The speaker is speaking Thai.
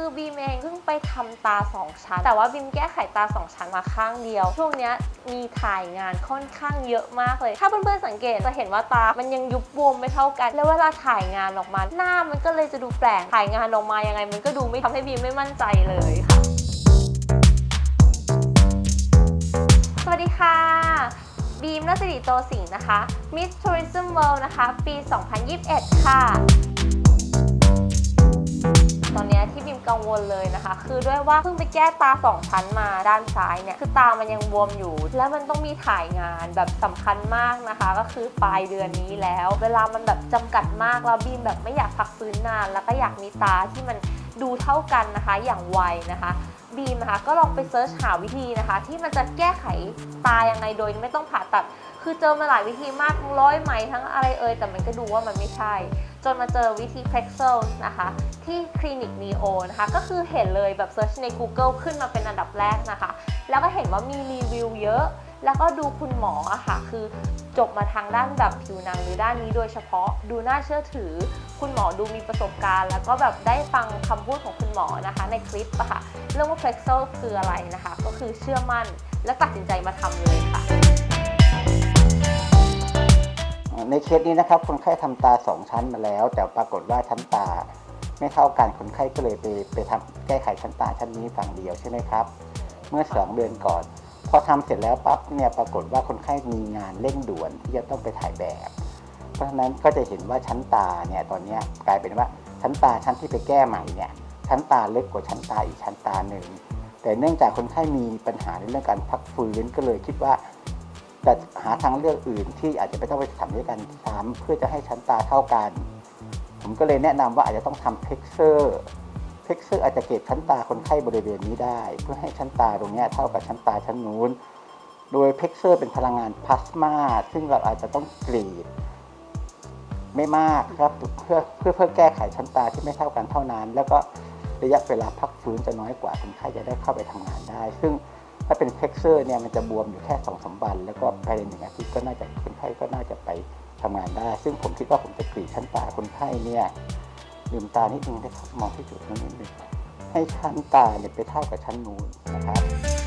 คือบีมเองเพิ่งไปทำตา 2 ชั้น แต่ว่าบีมแก้ไขตา 2 ชั้นมาข้างเดียว ช่วงนี้มีถ่ายงานค่อนข้างเยอะมากเลย ถ้าเพื่อนๆสังเกตจะเห็นว่าตา มันยังยุบบวมไม่เท่ากัน แล้วเวลาถ่ายงานออกมา หน้ามันก็เลยจะดูแปลก ถ่ายงานออกมายังไง มันก็ดูไม่ทำให้บีมไม่มั่นใจเลยค่ะ สวัสดีค่ะบีมรัศดีโตสิงห์นะคะ Miss Tourism World นะคะ ปี 2021 ค่ะ ตอนนี้ที่บิมกังวลเลยนะคะ คือด้วยว่าเพิ่งไปแก้ตาสองชั้นมาด้านซ้ายเนี่ยคือตามันยังบวมอยู่ แล้วมันต้องมีถ่ายงานแบบสำคัญมากนะคะ ก็คือปลายเดือนนี้แล้ว เวลามันแบบจำกัดมากแล้วบีมแบบไม่อยากพักฟื้นนาน แล้วก็อยากมีตาที่มันดูเท่ากันนะคะอย่างไวนะคะบีมนะคะก็ลองไปเซิร์ชหาวิธีนะคะ ที่มันจะแก้ไขตายังไงโดยไม่ต้องผ่าตัด คือเจอมาหลายวิธีมากทั้งร้อยไหมทั้งอะไรเอ่ยแต่มันก็ดูว่ามันไม่ใช่ จนมาเจอวิธี Plexel นะคะ ที่คลินิก Neo นะคะ ก็คือเห็นเลยแบบเซิร์ชใน Google ขึ้นมาเป็นอันดับแรกนะคะ แล้วก็เห็นว่ามีรีวิวเยอะ แล้วก็ดูคุณหมออะค่ะ คือจบมาทางด้านแบบผิวหนังหรือด้านนี้โดยเฉพาะดูน่าเชื่อถือ คุณหมอดูมีประสบการณ์ แล้วก็แบบได้ฟังคำพูดของคุณหมอนะคะ ในคลิปอะค่ะ เรื่องว่า Plexel คืออะไรนะคะ ก็คือเชื่อมั่นและตัดสินใจมาทำเลยค่ะ ในเคสนี้นะครับคนไข้ทำตาสองชั้นมาแล้ว แต่ปรากฏว่าชั้นตา ไม่เท่ากันคนไข้ก็เลยไปไปทำแก้ไขชั้นตาชั้นนี้ฝั่งเดียวใช่ไหมครับ เมื่อสองเดือนก่อน พอทำเสร็จแล้วปั๊บเนี่ยปรากฏว่าคนไข้มีงานเร่งด่วนที่จะต้องไปถ่ายแบบ เพราะฉะนั้นก็จะเห็นว่าชั้นตาเนี่ยตอนนี้กลายเป็นว่าชั้นตาชั้นที่ไปแก้ใหม่เนี่ยชั้นตาเล็กกว่าชั้นตาอีกชั้นตาหนึ่งแต่เนื่องจากคนไข้มีปัญหาในเรื่องการพักฟื้นก็เลยคิดว่า จะหาทางเลือกอื่นที่อาจจะไม่ต้องไปทำด้วยกันซ้ำเพื่อจะให้ชั้นตาเท่ากัน ผมก็เลยแนะนำว่าอาจจะต้องทำเพกเซอร์เพกเซอร์อาจจะเก็บชั้นตาคนไข้บริเวณนี้ได้ เพื่อให้ชั้นตาตรงนี้เท่ากับชั้นตาชั้นนู้น โดยเพกเซอร์เป็นพลังงานพลาสมาซึ่งเราอาจจะต้องกรีดไม่มากครับเพื่อเพื่อเพื่อแก้ไขชั้นตาที่ไม่เท่ากันเท่านั้น แล้วก็ระยะเวลาพักฟื้นจะน้อยกว่าคนไข้จะได้เข้าไปทำงานได้ ซึ่ง ถ้าเป็นเพกเซอร์เนี่ยมันจะบวมอยู่แค่สองสามวัน แล้วก็ภายในหนึ่งอาทิตย์ก็น่าจะคนไข้ก็น่าจะไปทำงานได้ ซึ่งผมคิดว่าผมจะกรีดชั้นตาคนไข้เนี่ยลืมตานิดนึงนะครับมองที่จุดนั้นนิดนึงให้ชั้นตาเนี่ยไปเท่ากับชั้นนูนนะครับ